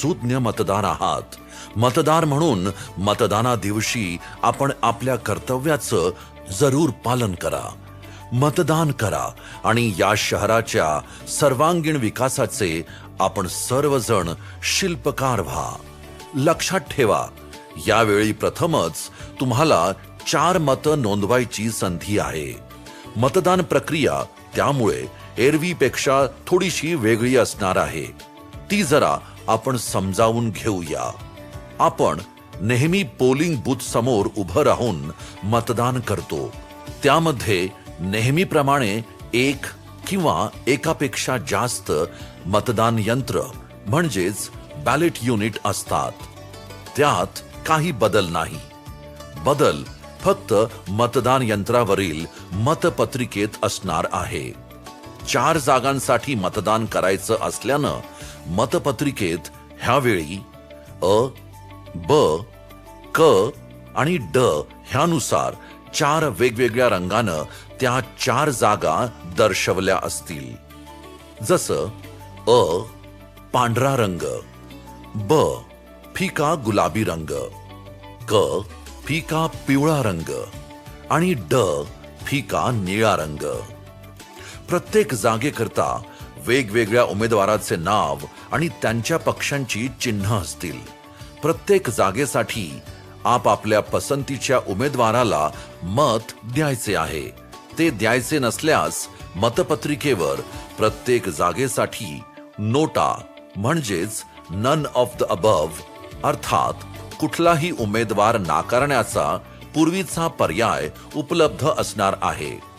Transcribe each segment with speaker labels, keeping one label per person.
Speaker 1: सुज्ञ मतदार आहात. मतदार म्हणून मतदाना दिवशी आपण आपल्या कर्तव्याचं जरूर पालन करा. मतदान करा आणि या शहराच्या सर्वांगीण विकासाचे आपण सर्वजण शिल्पकार व्हा. लक्षात ठेवा यावेळी प्रथमच तुम्हाला चार मतं नोंदवायची संधी आहे. मतदान प्रक्रिया त्यामुळे एरवीपेक्षा थोडीशी वेगळी असणार आहे. ती जरा आपण समजावून घेऊया. आपण नेहमी पोलिंग बूथ समोर उभं राहून मतदान करतो. त्यामध्ये नेहमीप्रमाणे एक किंवा एकापेक्षा जास्त मतदान यंत्र म्हणजेच बॅलेट युनिट असतात. त्यात काही बदल नाही. बदल फक्त मतदान यंत्रावरील मतपत्रिकेत असणार आहे. चार जागांसाठी मतदान करायचं असल्यानं मतपत्रिकेत ह्यावेळी अ ब क आणि ड ह्यानुसार चार वेगवेगळ्या रंगानं त्या चार जागा दर्शवल्या असतील. जसं अ पांढरा रंग ब फिका गुलाबी रंग क फिका पिवळा रंग आणि ड फिका निळा रंग. प्रत्येक जागेकरता वेगवेगळ्या उमेदवाराचे नाव आणि त्यांच्या पक्षांची चिन्ह असतील. प्रत्येक जागेसाठी आपापल्या पसंतीच्या उमेदवाराला मत द्यायचे आहे. ते द्यायचे नसल्यास मतपत्रिकेवर प्रत्येक जागेसाठी नोटा म्हणजेच नन ऑफ द अबव अर्थात कुठलाही उमेदवार नाकारण्याचा पूर्वीचा पर्याय उपलब्ध असणार आहे.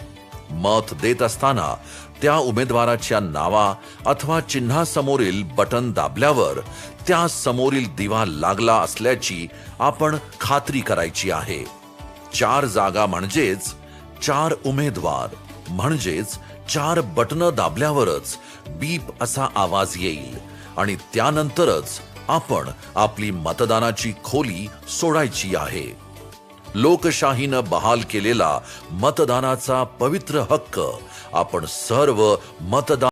Speaker 1: मत देत असताना त्या उमेदवाराच्या नावा अथवा चिन्हासमोरील बटन दाबल्यावर त्या समोरील दिवा लागला असल्याची आपण खात्री करायची आहे. चार जागा म्हणजेच चार उमेदवार म्हणजेच चार बटनं दाबल्यावरच बीप असा आवाज येईल आणि त्यानंतरच आपण आपली मतदानाची खोली सोडायची आहे. लोकशाहीनं बहाल केलेला मतदानाचा पवित्र हक्क. आपण सर्व मतदान